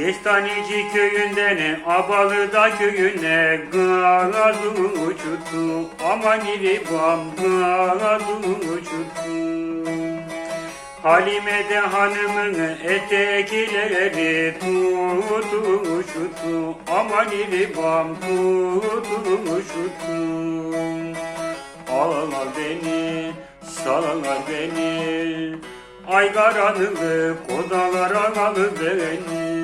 Kestaneci köyünden Abalıda köyüne Gazı uçuttu Aman iri bam gazı uçuttu Halime de hanımın etekleri tutuştu Aman iri bam tutuştu Al beni, sal beni. Ay karanlık odalara al beni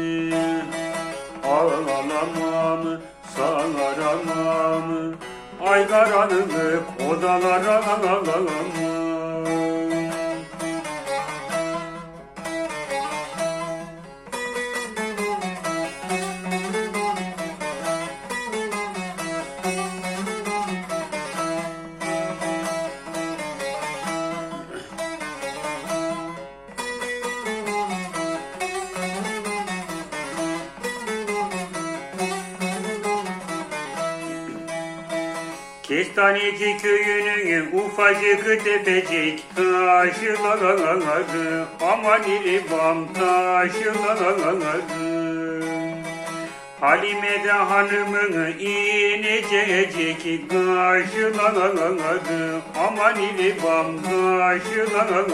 Ağlamam, sağaramam Ay karanlık odalara alamam Kestaneci köyünün ufacık tepecik taşları Aman iri bam taşları Halime de hanımın inececek kaşları Aman iri bam kaşları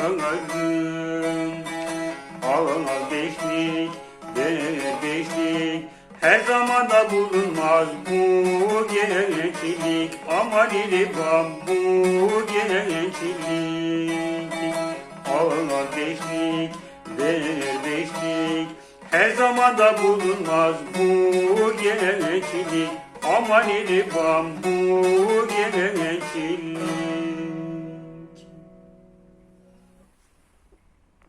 Ağla beşlik, beşlik her zaman da bulunmaz bu gençlik Aman iri bam bu gençlik Ağla beşlik, beşlik. Her zaman da bulunmaz bu. Gençlik Aman iri bam bu gençlik